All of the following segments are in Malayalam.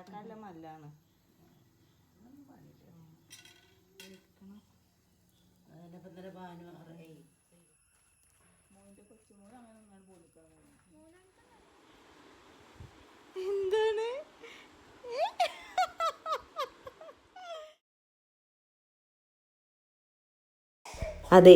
ഉണ്ടാക്കാനുള്ള മല്ലാണ്. എന്താണ്? അതെ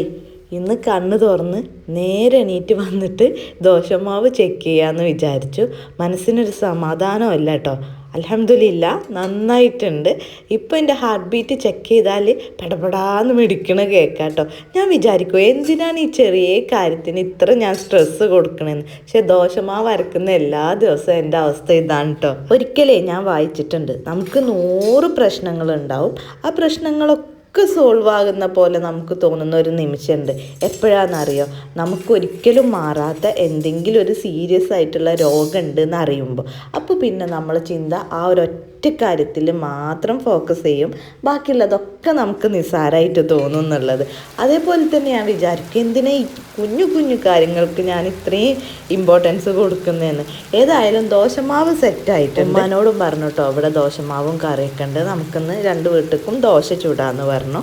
ഇന്ന് കണ്ണ് തുറന്ന് നേരെ എണീറ്റ് വന്നിട്ട് ദോശമാവ് ചെക്ക് ചെയ്യാമെന്ന് വിചാരിച്ചു. മനസ്സിനൊരു സമാധാനമല്ല കേട്ടോ അലഹമില്ല നന്നായിട്ടുണ്ട്. ഇപ്പം എന്റെ ഹാർട്ട് ബീറ്റ് ചെക്ക് ചെയ്താൽ പെടപെടാന്ന് മിടിക്കണ കേൾക്കാം കേട്ടോ ഞാൻ വിചാരിക്കും എന്തിനാണ് ഈ ചെറിയ കാര്യത്തിന് ഇത്ര ഞാൻ സ്ട്രെസ്സ് കൊടുക്കണമെന്ന് പക്ഷെ ദോശമാവ് അരക്കുന്ന എല്ലാ ദിവസവും എന്റെ അവസ്ഥ ഇതാണ് കേട്ടോ ഒരിക്കലേ ഞാൻ വായിച്ചിട്ടുണ്ട് നമുക്ക് നൂറ് പ്രശ്നങ്ങളുണ്ടാവും ആ പ്രശ്നങ്ങളൊക്കെ ഒക്കെ സോൾവ് ആകുന്ന പോലെ നമുക്ക് തോന്നുന്ന ഒരു നിമിഷമുണ്ട്. എപ്പോഴാണെന്നറിയോ? നമുക്കൊരിക്കലും മാറാത്ത എന്തെങ്കിലും ഒരു സീരിയസ് ആയിട്ടുള്ള രോഗമുണ്ട് എന്ന് അറിയുമ്പോൾ. പിന്നെ നമ്മൾ ചിന്ത ആ ഒരൊറ്റ കാര്യത്തിൽ മാത്രം ഫോക്കസ് ചെയ്യും. ബാക്കിയുള്ളതൊക്കെ നമുക്ക് നിസ്സാരമായിട്ട് തോന്നും എന്നുള്ളത്. അതേപോലെ തന്നെ ഞാൻ വിചാരിക്കും എന്തിനാ ഈ കുഞ്ഞു കുഞ്ഞു കാര്യങ്ങൾക്ക് ഞാൻ ഇത്രയും ഇമ്പോർട്ടൻസ് കൊടുക്കുന്നതെന്ന് ഏതായാലും ദോശമാവ് സെറ്റായിട്ട് ഉമ്മാനോടും പറഞ്ഞു കേട്ടോ അവിടെ ദോശമാവും കറിയൊക്കെ ഉണ്ട്. നമുക്കിന്ന് രണ്ട് വീട്ടിലും ദോശ ചൂടാന്ന് പറഞ്ഞു.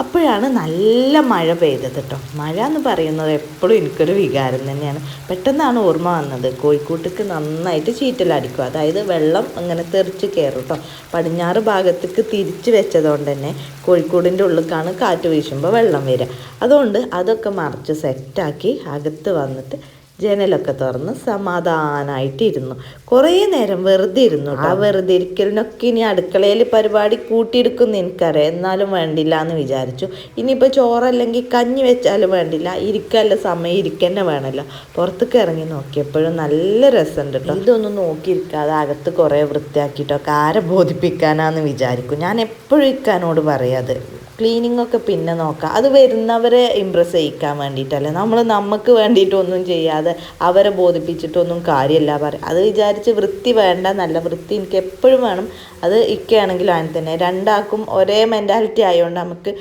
അപ്പോഴാണ് നല്ല മഴ പെയ്തത് കേട്ടോ മഴ എന്ന് പറയുന്നത് എപ്പോഴും എനിക്കൊരു വികാരം തന്നെയാണ്. പെട്ടെന്നാണ് ഓർമ്മ വന്നത്. കോഴിക്കോട്ടേക്ക് നന്നായിട്ട് ചീറ്റലടിക്കും. അതായത് വെള്ളം അങ്ങനെ തെറിച്ച് കയറും കേട്ടോ പടിഞ്ഞാറ് ഭാഗത്തേക്ക് തിരിച്ച് വെച്ചതുകൊണ്ട് തന്നെ കോഴിക്കോടിന്റെ ഉള്ളിലേക്കാണ് കാറ്റ് വീശുമ്പോൾ വെള്ളം വരിക. അതുകൊണ്ട് അതൊക്കെ മറിച്ച് സെറ്റാക്കി അകത്ത് വന്നിട്ട് ജനലൊക്കെ തുറന്ന് സമാധാനമായിട്ട് ഇരുന്നു കുറേ നേരം വെറുതെ ഇരുന്നു. ആ. വെറുതെ ഇരിക്കലിനൊക്കെ ഇനി അടുക്കളയിൽ പരിപാടി കൂട്ടിയെടുക്കുന്നു എനിക്കറിയാം. എന്നാലും വേണ്ടില്ല എന്ന് വിചാരിച്ചു. ഇനിയിപ്പോൾ ചോറല്ലെങ്കിൽ കഞ്ഞി വെച്ചാലും വേണ്ടില്ല. ഇരിക്കല്ല സമയം ഇരിക്കന്നെ വേണമല്ലോ. പുറത്തേക്ക് ഇറങ്ങി നോക്കിയപ്പോഴും നല്ല രസമുണ്ട് കേട്ടോ ഇതൊന്നും നോക്കിയിരിക്കാതെ അകത്ത് കുറേ വൃത്തിയാക്കിയിട്ടൊക്കെ ആരെ ബോധിപ്പിക്കാനാന്ന് വിചാരിക്കും. ഞാൻ എപ്പോഴും ഇക്കാനോട് പറയാത് ക്ലീനിങ് ഒക്കെ പിന്നെ നോക്കാം. അത് വരുന്നവരെ ഇമ്പ്രസ് ചെയ്യിക്കാൻ വേണ്ടിയിട്ടല്ലേ? നമ്മൾ നമുക്ക് വേണ്ടിയിട്ടൊന്നും ചെയ്യാതെ അവരെ ബോധിപ്പിച്ചിട്ടൊന്നും കാര്യമല്ല പറയും അത് വിചാരിച്ച് വൃത്തി വേണ്ട നല്ല വൃത്തി എനിക്ക് എപ്പോഴും വേണം. അത് ഇക്കയാണെങ്കിലും അങ്ങനെ തന്നെ. രണ്ടാൾക്കും ഒരേ മെന്റാലിറ്റി ആയതുകൊണ്ട് നമുക്ക്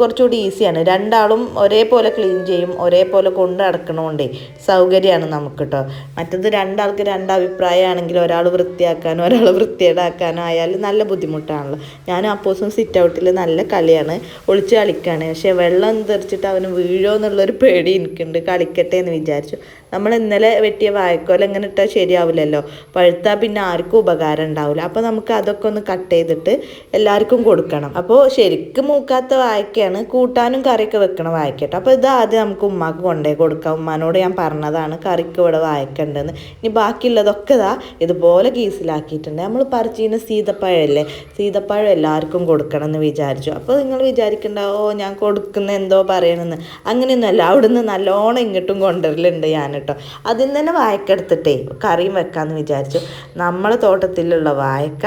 കുറച്ചുകൂടി ഈസിയാണ്. രണ്ടാളും ഒരേപോലെ ക്ലീൻ ചെയ്യും ഒരേപോലെ കൊണ്ട് നടക്കണോണ്ടേ സൗകര്യമാണ് നമുക്ക് കേട്ടോ മറ്റത് രണ്ടാൾക്ക് രണ്ട് അഭിപ്രായമാണെങ്കിൽ ഒരാൾ വൃത്തിയാക്കാനോ ഒരാൾ വൃത്തിയേടാക്കാനോ ആയാലും നല്ല ബുദ്ധിമുട്ടാണല്ലോ. ഞാനും അപ്പോസും സിറ്റ് ഔട്ടിൽ നല്ല കളിയാണ് ഒളിച്ച് കളിക്കുകയാണ് പക്ഷേ വെള്ളം തെറിച്ചിട്ട് അവന് വീഴോ എന്നുള്ളൊരു പേടി എനിക്കുണ്ട്. കളിക്കട്ടെ എന്ന് വിചാരിച്ചു. നമ്മൾ ഇന്നലെ വെട്ടിയ വായക്കോല ഇങ്ങനെ ഇട്ടാൽ ശരിയാവില്ലല്ലോ. പഴുത്താൽ പിന്നെ ആർക്കും ഉപകാരം ഉണ്ടാവില്ല അപ്പോൾ നമുക്ക് അതൊക്കെ ഒന്ന് കട്ട് ചെയ്തിട്ട് എല്ലാവർക്കും കൊടുക്കണം. അപ്പോൾ ശരിക്കും മൂക്കാത്ത വായക്കയാണ് കൂട്ടാനും കറിയൊക്കെ വെക്കണ വായക്കട്ടോ അപ്പോൾ ഇത് ആദ്യം നമുക്ക് ഉമ്മാക്ക് കൊണ്ടേ കൊടുക്കാം. ഉമ്മാനോട് ഞാൻ പറഞ്ഞതാണ് കറിക്ക് ഇവിടെ വാഴക്കുണ്ടെന്ന് ഇനി ബാക്കിയുള്ളതൊക്കെ ഇതാ ഇതുപോലെ കീസിലാക്കിയിട്ടുണ്ട് നമ്മൾ പറിച്ചിരുന്ന സീതപ്പഴമല്ലേ സീതപ്പഴം എല്ലാവർക്കും കൊടുക്കണം എന്ന് വിചാരിച്ചു. അപ്പോൾ നിങ്ങൾ വിചാരിക്കണ്ട ഓ ഞാൻ കൊടുക്കുന്ന എന്തോ പറയണമെന്ന് അങ്ങനെയൊന്നുമല്ല. അവിടുന്ന് നല്ലോണം ഇങ്ങോട്ടും കൊണ്ടുവരലുണ്ട് ഞാൻ കേട്ടോ. അതിൽ നിന്ന് തന്നെ വായക്കെടുത്തിട്ടേ കറിയും വെക്കാമെന്ന് വിചാരിച്ചു. നമ്മളെ തോട്ടത്തിലുള്ള വായക്ക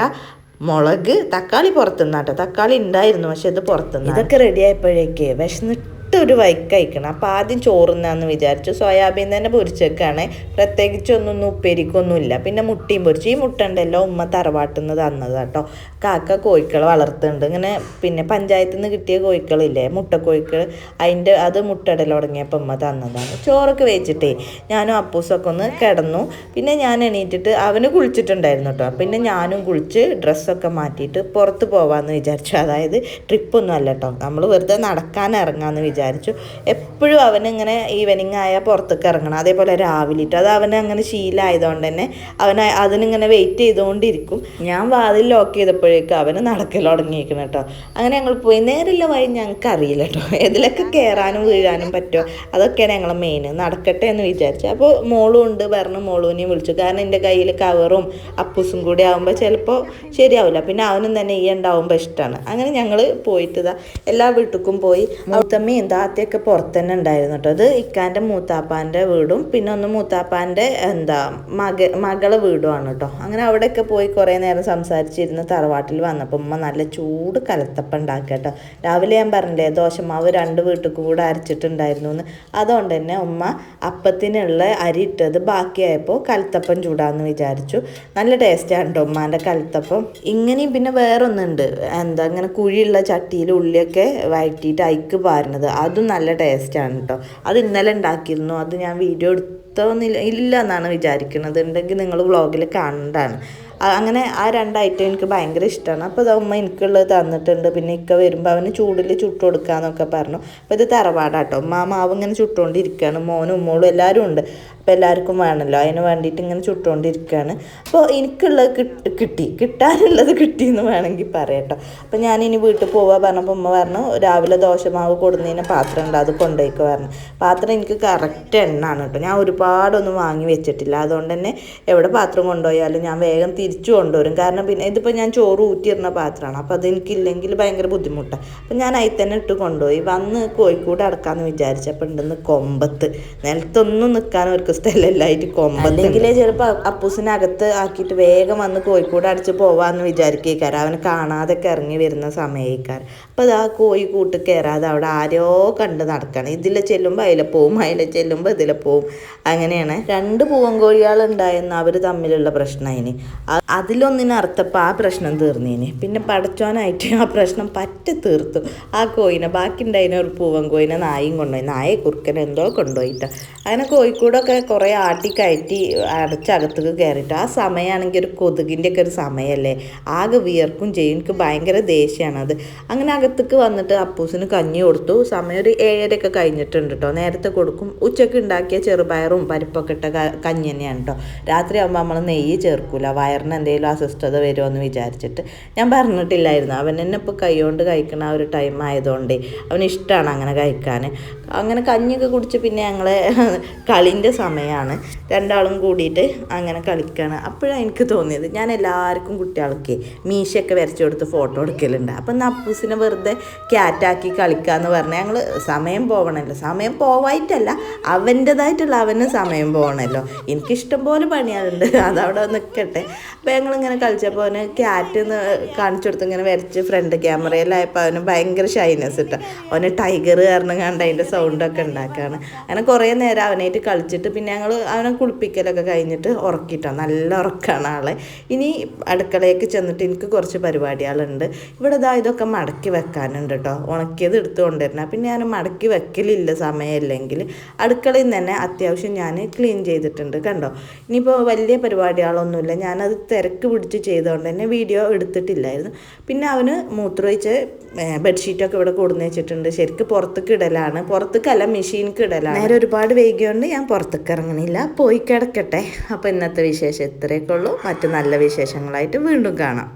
മുളക് തക്കാളി പുറത്തുനിന്നാട്ടോ. തക്കാളി ഉണ്ടായിരുന്നു പക്ഷെ ഇത് പുറത്തുനിന്ന് ഇതൊക്കെ റെഡി ആയപ്പോഴേക്ക് വിശന്നിട്ട് ഒരു വൈക്കയക്കണം അപ്പോൾ ആദ്യം ചോറുന്നാന്ന് വിചാരിച്ചു. സോയാബീൻ തന്നെ പൊരിച്ചേക്കാണ്. പ്രത്യേകിച്ചൊന്നും ഉപ്പേരിക്കൊന്നുമില്ല. പിന്നെ മുട്ടയും പൊരിച്ചു. ഈ മുട്ട ഉണ്ടല്ലോ ഉമ്മ തറവാട്ടിൽ നിന്ന് തന്നത് കേട്ടോ. കാക്ക കോഴിക്കളെ വളർത്തുന്നുണ്ട്. ഇങ്ങനെ പിന്നെ പഞ്ചായത്തിൽ നിന്ന് കിട്ടിയ കോഴിക്കളില്ലേ മുട്ട കോഴിക്കൾ അതിന്റെ അത് മുട്ടയിടൽ തുടങ്ങിയപ്പോൾ ഉമ്മ തന്നതാണ്. ചോറൊക്കെ വെച്ചിട്ടേ ഞാനും അപ്പൂസൊക്കെ ഒന്ന് കിടന്നു. പിന്നെ ഞാൻ എണീറ്റിട്ട് അവന് കുളിച്ചിട്ടുണ്ടായിരുന്നു കേട്ടോ. പിന്നെ ഞാനും കുളിച്ച് ഡ്രസ്സൊക്കെ മാറ്റിയിട്ട് പുറത്ത് പോവാമെന്ന് വിചാരിച്ചു. അതായത് ട്രിപ്പൊന്നും അല്ല കേട്ടോ. നമ്മൾ വെറുതെ നടക്കാൻ ഇറങ്ങാമെന്ന് വിചാരിച്ചു. എപ്പോഴും അവനിങ്ങനെ ഈവനിങ് ആയാൽ പുറത്തേക്ക് ഇറങ്ങണം. അതേപോലെ രാവിലെയിട്ട്. അത് അവനെ അങ്ങനെ ശീലമായതുകൊണ്ട് തന്നെ അവൻ അതിനിങ്ങനെ വെയിറ്റ് ചെയ്തുകൊണ്ടിരിക്കും. ഞാൻ വാതിൽ ലോക്ക് ചെയ്തപ്പോഴേക്കും അവന് നടക്കൽ തുടങ്ങിയിരിക്കണം കേട്ടോ. അങ്ങനെ ഞങ്ങൾ പോയി. നേരില്ല വഴി ഞങ്ങൾക്ക് അറിയില്ല കേട്ടോ. ഇതിലൊക്കെ കയറാനും വീഴാനും പറ്റുമോ? അതൊക്കെയാണ് ഞങ്ങളെ മെയിൻ നടക്കട്ടെ എന്ന് വിചാരിച്ചു. അപ്പോൾ മോളും ഉണ്ട്. പറഞ്ഞു മോളൂനെയും വിളിച്ചു. കാരണം എന്റെ കയ്യിൽ കവറും അപ്പൂസും കൂടി ആകുമ്പോൾ ചിലപ്പോൾ ശരിയാവില്ല. പിന്നെ അവനും തന്നെ ഈ ഉണ്ടാവുമ്പോൾ ഇഷ്ടമാണ്. അങ്ങനെ ഞങ്ങൾ പോയിട്ട് എല്ലാ വീട്ടിലും പോയി. മൂത്തമ്മയും താത്തയൊക്കെ പുറത്ത് തന്നെ ഉണ്ടായിരുന്നു കേട്ടോ അത് ഇക്കാന്റെ മൂത്താപ്പാന്റെ വീടും പിന്നെ ഒന്ന് മൂത്താപ്പാന്റെ എന്താ മക മകളെ വീടുമാണ് കേട്ടോ അങ്ങനെ അവിടെയൊക്കെ പോയി കുറേ നേരം സംസാരിച്ചിരുന്ന് തറവാട്ടിൽ വന്നപ്പോൾ ഉമ്മ നല്ല ചൂട് കലത്തപ്പം ഉണ്ടാക്കുക കേട്ടോ രാവിലെ ഞാൻ പറഞ്ഞില്ലേ ദോശമാവ് രണ്ട് വീട്ടിൽ കൂടെ അരച്ചിട്ടുണ്ടായിരുന്നു എന്ന് അതുകൊണ്ട് തന്നെ ഉമ്മ അപ്പത്തിനുള്ള അരി ഇട്ടത് ബാക്കിയായപ്പോൾ കലത്തപ്പം ചൂടാന്ന് വിചാരിച്ചു. നല്ല ടേസ്റ്റാണ് കേട്ടോ ഉമ്മാന്റെ കലത്തപ്പം. ഇങ്ങനെയും പിന്നെ വേറൊന്നുണ്ട്. എന്താ ഇങ്ങനെ കുഴിയുള്ള ചട്ടിയിൽ ഉള്ളിയൊക്കെ വഴറ്റിയിട്ട് അയക്ക് പാരുന്നത്. അതും നല്ല ടേസ്റ്റാണ് കേട്ടോ അത് ഇന്നലെ ഉണ്ടാക്കിയിരുന്നു അത് ഞാൻ വീഡിയോ എടുത്തോന്നില്ല ഇല്ല എന്നാണ് വിചാരിക്കുന്നത് ഉണ്ടെങ്കിൽ നിങ്ങൾ വ്ളോഗിൽ കാണണ്ടാണ് അങ്ങനെ ആ രണ്ട് ഐറ്റം എനിക്ക് ഭയങ്കര ഇഷ്ടമാണ് അപ്പോൾ ഉമ്മ എനിക്കുള്ളത് തന്നിട്ടുണ്ട്. പിന്നെ ഇക്ക വരുമ്പോൾ അവന് ചൂടിൽ ചുട്ട് കൊടുക്കാന്നൊക്കെ പറഞ്ഞു. അപ്പോൾ ഇത് തറവാടാട്ടോ ഉമ്മ മാവ് ഇങ്ങനെ ചുട്ടുകൊണ്ടിരിക്കുകയാണ് മോനും ഉമ്മോളും എല്ലാവരും ഉണ്ട്. അപ്പോൾ എല്ലാവർക്കും വേണമല്ലോ അതിന് വേണ്ടിയിട്ട് ഇങ്ങനെ ചുട്ടുകൊണ്ടിരിക്കുകയാണ് അപ്പോൾ എനിക്കുള്ളത് കിട്ടി കിട്ടി. കിട്ടാനുള്ളത് കിട്ടി എന്ന് വേണമെങ്കിൽ പറയട്ടോ. അപ്പോൾ ഞാൻ ഇനി വീട്ടിൽ പോവാ പറഞ്ഞപ്പോൾ ഉമ്മ പറഞ്ഞു രാവിലെ ദോശമാവ് കൊടുന്നതിന് പാത്രം ഉണ്ട് അത് കൊണ്ടുപോയിക്കോ പറഞ്ഞു. പാത്രം എനിക്ക് കറക്റ്റ് എണ്ണാണ് കേട്ടോ. ഞാൻ ഒരുപാടൊന്നും വാങ്ങി വെച്ചിട്ടില്ല. അതുകൊണ്ട് തന്നെ എവിടെ പാത്രം കൊണ്ടുപോയാലും ഞാൻ വേഗം തിരിച്ചു കൊണ്ടുവരും. കാരണം പിന്നെ ഇതിപ്പോൾ ഞാൻ ചോറ് ഊറ്റിയിരുന്ന പാത്രമാണ്. അപ്പോൾ അതെനിക്കില്ലെങ്കിൽ ഭയങ്കര ബുദ്ധിമുട്ടാണ് അപ്പം ഞാൻ അതിൽ തന്നെ ഇട്ട് കൊണ്ടുപോയി. വന്ന് കോഴിക്കോട് അടക്കാമെന്ന് വിചാരിച്ചപ്പോൾ ഉണ്ടെന്ന് കൊമ്പത്ത്. നിലത്തൊന്നും നിൽക്കാൻ അവർക്ക് സ്ഥലമില്ലായിട്ട് കൊമ്പ അല്ലെങ്കിൽ ചിലപ്പോൾ അപ്പൂസിനകത്ത് ആക്കിയിട്ട് വേഗം വന്ന് കോഴിക്കോട് അടിച്ച് പോവാന്ന് വിചാരിക്കേക്കാർ അവനെ കാണാതെ ഇറങ്ങി വരുന്ന സമയക്കാർ അപ്പോൾ അത് ആ കോഴി കൂട്ട് കയറാതെ അവിടെ ആരോ കണ്ട് നടക്കണം. ഇതിലെ ചെല്ലുമ്പോൾ അതിലെ പോവും അതിലെ ചെല്ലുമ്പോൾ ഇതിലെ പോവും. അങ്ങനെയാണ്. രണ്ട് പൂവൻ കോഴികളുണ്ടായെന്ന് അവർ തമ്മിലുള്ള പ്രശ്നമായിന്. അതിലൊന്നിന് അർത്ഥപ്പം ആ പ്രശ്നം തീർന്നേന്. പിന്നെ പടച്ചോനായിട്ട് ആ പ്രശ്നം പറ്റി തീർത്തു. ആ കോയിനെ ബാക്കി ഉണ്ടായിരുന്ന ഒരു പൂവൻ കോയിനെ നായും കൊണ്ടുപോയി. നായെ കുറുക്കനെന്തോ കൊണ്ടുപോയിട്ട്. അങ്ങനെ കോഴിക്കോടൊക്കെ കുറേ ആട്ടി കയറ്റി അടച്ചകത്തേക്ക് കയറിയിട്ട്. ആ സമയമാണെങ്കിൽ ഒരു കൊതുകിന്റെ ഒക്കെ ഒരു സമയമല്ലേ? ആകെ വിയർക്കും ചെയ്യും എനിക്ക് ഭയങ്കര ദേഷ്യമാണ് അത്. അങ്ങനെ അകത്തേക്ക് വന്നിട്ട് അപ്പൂസിന് കഞ്ഞി കൊടുത്തു. സമയം ഒരു ഏഴരയൊക്കെ കഴിഞ്ഞിട്ടുണ്ട് കേട്ടോ നേരത്തെ കൊടുക്കും. ഉച്ചയ്ക്ക് ഉണ്ടാക്കിയ ചെറുപയറും പരിപ്പൊക്കെ ഇട്ട കഞ്ഞി തന്നെയാണ് കേട്ടോ രാത്രി ആകുമ്പോൾ നമ്മൾ നെയ്യ് ചേർക്കൂല. വയറിന് എന്തെങ്കിലും അസ്വസ്ഥത വരുമെന്ന് വിചാരിച്ചിട്ട്. ഞാൻ പറഞ്ഞിട്ടില്ലായിരുന്നു. അവൻ തന്നെ ഇപ്പോൾ കൈ കൊണ്ട് കഴിക്കണ ആ ഒരു ടൈം ആയതുകൊണ്ടേ. അവന് ഇഷ്ടമാണ് അങ്ങനെ കഴിക്കാൻ അങ്ങനെ കഞ്ഞിയൊക്കെ കുടിച്ച് പിന്നെ ഞങ്ങളെ കളിന്റെ സമയമാണ് രണ്ടാളും കൂടിയിട്ട് അങ്ങനെ കളിക്കുകയാണ് അപ്പോഴാണ് എനിക്ക് തോന്നിയത്. ഞാൻ എല്ലാവർക്കും കുട്ടികൾക്ക് മീശയൊക്കെ വരച്ചു കൊടുത്ത് ഫോട്ടോ എടുക്കലുണ്ട്. അപ്പം നപ്പൂസിനെ വെറുതെ ക്യാറ്റാക്കി കളിക്കാന്ന് പറഞ്ഞാൽ ഞങ്ങൾ സമയം പോകണമല്ലോ സമയം പോവായിട്ടല്ല അവന്റെതായിട്ടുള്ള അവന് സമയം പോകണമല്ലോ എനിക്കിഷ്ടം പോലെ പണിയാറുണ്ട് അതവിടെ നിൽക്കട്ടെ അപ്പം ഞങ്ങളിങ്ങനെ കളിച്ചപ്പോൾ അവന് ക്യാറ്റ് കാണിച്ചു കൊടുത്ത് ഇങ്ങനെ വരച്ച് ഫ്രണ്ട് ക്യാമറയിലായപ്പോൾ അവന് ഭയങ്കര ഷൈനസ് ഇട്ട. അവന് ടൈഗർ കാരണം കണ്ട് അതിന്റെ സൗണ്ടൊക്കെ ഉണ്ടാക്കുകയാണ് അങ്ങനെ കുറേ നേരം അവനായിട്ട് കളിച്ചിട്ട് പിന്നെ ഞങ്ങൾ അവനെ കുളിപ്പിക്കലൊക്കെ കഴിഞ്ഞിട്ട് ഉറക്കിയിട്ടോ നല്ല ഉറക്കമാണ് ആളെ. ഇനി അടുക്കളയ്ക്ക് ചെന്നിട്ട് എനിക്ക് കുറച്ച് പരിപാടികളുണ്ട്. ഇവിടെ ഇതാ ഇതൊക്കെ മടക്കി വെക്കാനുണ്ട് കേട്ടോ ഉണക്കിയത് എടുത്ത് കൊണ്ടുവരണം പിന്നെ ഞാൻ മടക്കി വെക്കലില്ല സമയമില്ലെങ്കിൽ. അടുക്കളയിൽ തന്നെ അത്യാവശ്യം ഞാൻ ക്ലീൻ ചെയ്തിട്ടുണ്ട് കണ്ടോ. ഇനിയിപ്പോൾ വലിയ പരിപാടികളൊന്നുമില്ല. ഞാനത് തിരക്ക് പിടിച്ച് ചെയ്തുകൊണ്ട് തന്നെ വീഡിയോ എടുത്തിട്ടില്ലായിരുന്നു. പിന്നെ അവന് മൂത്രമൊഴിച്ച് ബെഡ്ഷീറ്റൊക്കെ ഇവിടെ കൊടുന്ന് വെച്ചിട്ടുണ്ട്. ശരിക്കും പുറത്തേക്ക് ഇടലാണ്. പുറത്തേക്കല്ല മെഷീനിക്ക് ഇടലാണ് നേരെ ഒരുപാട് വൈകിയോണ്ട് ഞാൻ പുറത്തേക്ക് ഇറങ്ങണില്ല പോയി കിടക്കട്ടെ. അപ്പോൾ ഇന്നത്തെ വിശേഷം ഇത്രയൊക്കെ ഉള്ളൂ. മറ്റു നല്ല വിശേഷങ്ങളായിട്ട് വീണ്ടും കാണാം.